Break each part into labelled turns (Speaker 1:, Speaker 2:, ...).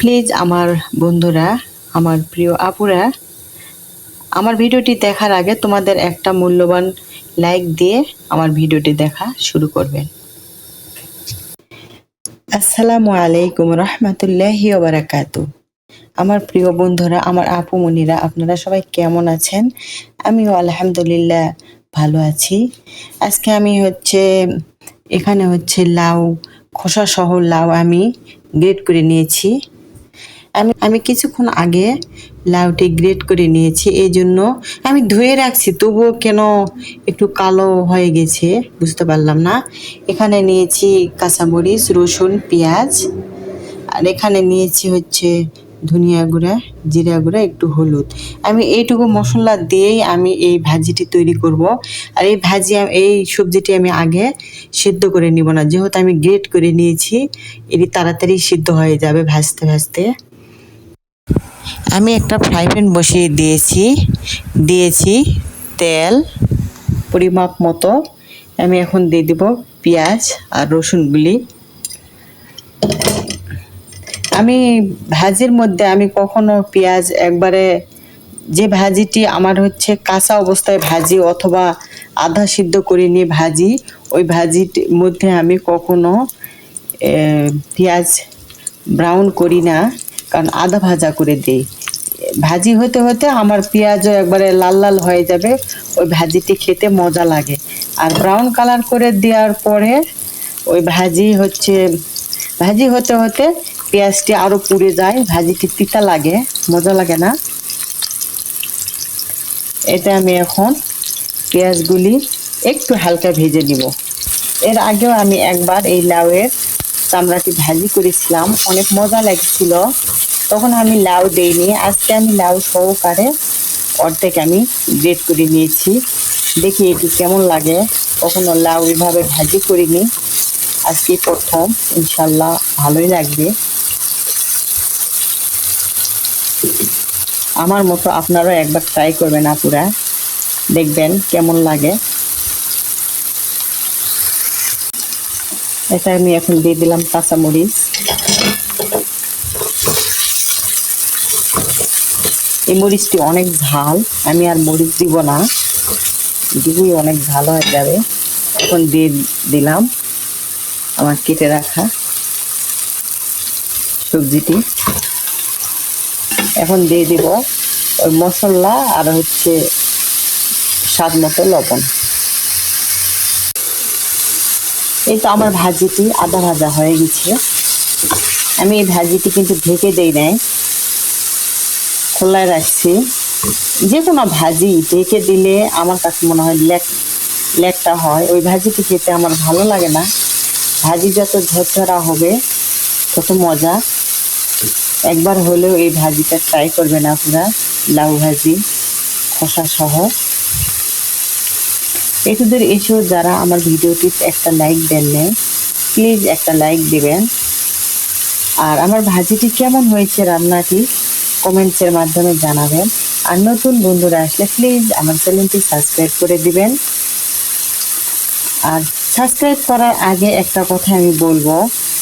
Speaker 1: Please আমার বন্ধুরা, আমার প্রিয় আপুরা, আমার ভিডিওটি দেখার আগে তোমাদের একটা মূল্যবান লাইক দিয়ে আমার ভিডিওটি দেখা শুরু করবেন। আসসালামু আলাইকুম রহমতুল্লাহি বারাকাতু আমার প্রিয় বন্ধুরা, আমার আপু মনিরা, আপনারা সবাই কেমন আছেন? আমিও আলহামদুলিল্লাহ ভালো আছি। আজকে আমি হচ্ছে, এখানে হচ্ছে লাউ, খোসা সহ লাউ আমি গ্রেড করে নিয়েছি। আমি আমি কিছুক্ষণ আগে লাউটি গ্রেট করে নিয়েছি এই জন্য আমি ধুয়ে রাখছি, তবুও কেন একটু কালো হয়ে গেছে বুঝতে পারলাম না। এখানে নিয়েছি কাঁচামরিচ, রসুন, পেঁয়াজ, আর এখানে নিয়েছি হচ্ছে ধনিয়া গুঁড়া, জিরা গুঁড়া, একটু হলুদ। আমি এইটুকু মশলা দিয়েই আমি এই ভাজিটি তৈরি করব। আর এই ভাজি এই সবজিটি আমি আগে সিদ্ধ করে নিব না, যেহেতু আমি গ্রেট করে নিয়েছি, এটি তাড়াতাড়ি সিদ্ধ হয়ে যাবে ভাজতে ভাজতে। আমি একটা ফ্রাই প্যান বসিয়ে দিয়েছি দিয়েছি তেল পরিমাপ মতো। আমি এখন দিয়ে দিব পেঁয়াজ আর রসুনগুলি আমি ভাজির মধ্যে আমি কখনো পেঁয়াজ একবারে যে ভাজিটি আমার হচ্ছে কাঁচা অবস্থায় ভাজি অথবা আধা সিদ্ধ করে নিয়ে ভাজি, ওই ভাজির মধ্যে আমি কখনো পেঁয়াজ ব্রাউন করি না, কারণ আধা ভাজা করে দিই। ভাজি হতে হতে আমার পেঁয়াজও একবারে লাল লাল হয়ে যাবে। ওই ভাজিটি খেতে মজা লাগে। আর ব্রাউন কালার করে দেওয়ার পরে ওই ভাজি হচ্ছে, ভাজি হতে হতে পেঁয়াজটি আরও পুড়ে যায়। ভাজিটি তিতা লাগে, মজা লাগে না। এটা আমি এখন পেঁয়াজগুলি একটু হালকা ভেজে নিব। এর আগেও আমি একবার এই লাউয়ের চামড়াটি ভাজি করেছিলাম। অনেক মজা লাগছিল। তখন আমি লাউ দেইনি। আজকে আমি লাউ সহকারে অর্ধেক আমি গ্রেট করে নিয়েছি। দেখি এটি কেমন লাগে। কখনো লাউ এভাবে ভাজি করিনি। আজকে প্রথম। ইনশাল্লাহ ভালোই লাগবে। আমার মতো আপনারাও একবার ট্রাই করবেন আপুরা। দেখবেন কেমন লাগে। এটা আমি এখন দিয়ে দিলাম কাঁচামরিচ। এই মরিচটি অনেক ঝাল, আমি আর মরিচ দিব না। এটুকুই অনেক ঝাল হয়ে যাবে। এখন দিয়ে দিলাম আমার কেটে রাখা সবজিটি। এখন দিয়ে দিব ওই মশলা আর হচ্ছে স্বাদ মতো লবণ। এই তো আমার ভাজিটি আদা ভাজা হয়ে গেছে। আমি এই ভাজিটি কিন্তু ঢেকে দেই নাই। খোলায় রাখছি। যে কোনো ভাজি ঢেকে দিলে আমার কাছে মনে হয় লেক, লেকটা হয়। ওই ভাজিটি খেতে আমার ভালো লাগে না। ভাজি যত ঝরঝরা হবে, তত মজা। একবার হলেও এই ভাজিটা ট্রাই করবেন আপনারা, লাউ ভাজি, খোসা সহ। এটুদের এসেও যারা আমার ভিডিওটি একটা লাইক দেন প্লিজ একটা লাইক দেবেন। আর আমার ভাজিটি কেমন হয়েছে রান্নাটি? কমেন্টসের মাধ্যমে জানাবেন। আর নতুন বন্ধুরা আসলে প্লিজ আমার চ্যানেলটি সাবস্ক্রাইব করে দিবেন। আর সাবস্ক্রাইব করার আগে একটা কথা আমি বলব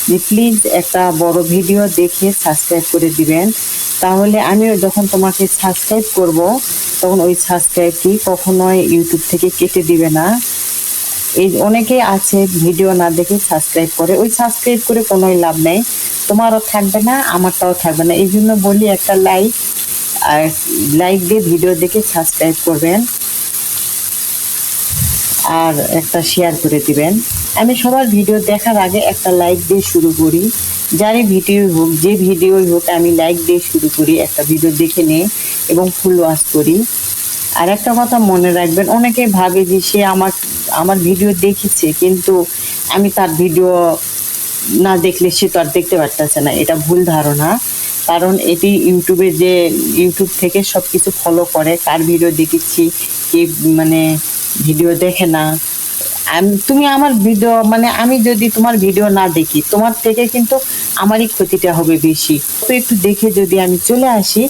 Speaker 1: যে প্লিজ একটা বড় ভিডিও দেখে সাবস্ক্রাইব করে দিবেন। তাহলে আমিও যখন তোমাকে সাবস্ক্রাইব করব, তখন ওই সাবস্ক্রাইবটি কখনোই ইউটিউব থেকে কেটে দিবে না। এই অনেকেই আছে ভিডিও না দেখে সাবস্ক্রাইব করে, ওই সাবস্ক্রাইব করে কোনোই লাভ নেই। তোমারও থাকবে না, আমারটাও থাকবে না। এই জন্য বলি একটা লাইক আর লাইক দিয়ে ভিডিও দেখে সাবস্ক্রাইব করবেন। আর একটা শেয়ার করে দিবেন। আমি সবার ভিডিও দেখার আগে একটা লাইক দিয়ে শুরু করি। যারই ভিডিও হোক, যে ভিডিওই হোক, আমি লাইক দিয়ে শুরু করি, একটা ভিডিও দেখে নিয়ে এবং ফুল ওয়াশ করি। আর একটা কথা মনে রাখবেন, অনেকে ভাবে যে সে আমার আমার ভিডিও দেখেছে, কিন্তু আমি তার ভিডিও না দেখলে সে তো আর দেখতে পারতেছে না। এটা ভুল ধারণা, কারণ এটি ইউটিউবে যে ইউটিউব থেকে সব কিছু ফলো করে, কার ভিডিও দেখেছি, কে মানে ভিডিও দেখে না। তুমি আমার ভিডিও মানে আমি যদি তোমার ভিডিও না দেখি, তোমার থেকে কিন্তু আমারই ক্ষতিটা হবে বেশি। তো একটু দেখে যদি আমি চলে আসি,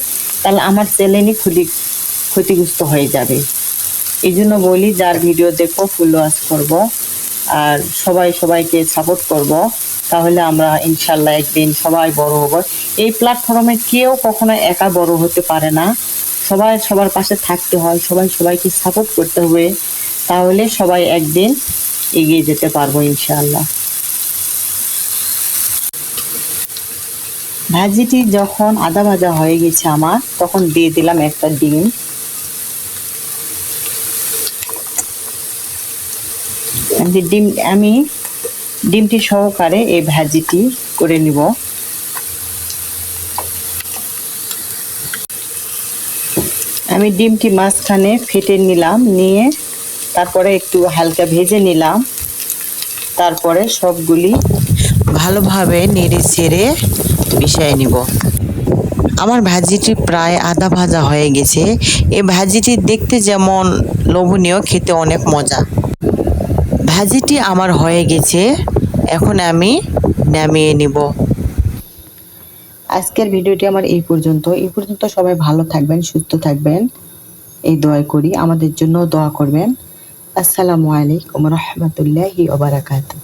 Speaker 1: তাহলে আমার চ্যানেলই ক্ষতি, ক্ষতিগ্রস্ত হয়ে যাবে। এই জন্য বলি, যার ভিডিও দেখো ফুল ওয়াশ করব। আর সবাই সবাইকে সাপোর্ট করব। তাহলে আমরা ইনশাল্লাহ একদিন সবাই বড় হব। এই প্ল্যাটফর্মে কেউ কখনো একা বড় হতে পারে না। সবাই সবার পাশে থাকতে হয়, সবাই সবাইকে সাপোর্ট করতে হবে। তাহলে সবাই একদিন এগিয়ে যেতে পারব ইনশাল্লাহ। ভাজিটি যখন আদা ভাজা হয়ে গেছে আমার, তখন দিয়ে দিলাম একটা ডিম। আমি ডিম, আমি ডিমটি সহকারে এই ভাজিটি করে নিব। আমি ডিমটি মাঝখানে ফেটে নিলাম, নিয়ে তারপরে একটু হালকা ভেজে নিলাম। তারপরে সবগুলি ভালোভাবে নেড়ে চেড়ে মিশিয়ে নিব। আমার ভাজিটি প্রায় আধা ভাজা হয়ে গেছে। এই ভাজিটি দেখতে যেমন লোভনীয়, খেতে অনেক মজা। ভাজিটি আমার হয়ে গেছে। এখন আমি নামিয়ে নিব। আজকের ভিডিওটি আমার এই পর্যন্ত। এই পর্যন্ত সবাই ভালো থাকবেন, সুস্থ থাকবেন। এই দোয়া করি। আমাদের জন্য দোয়া করবেন। আসসালামু আলাইকুম রহমতুল্লাহি ওবারাকাতু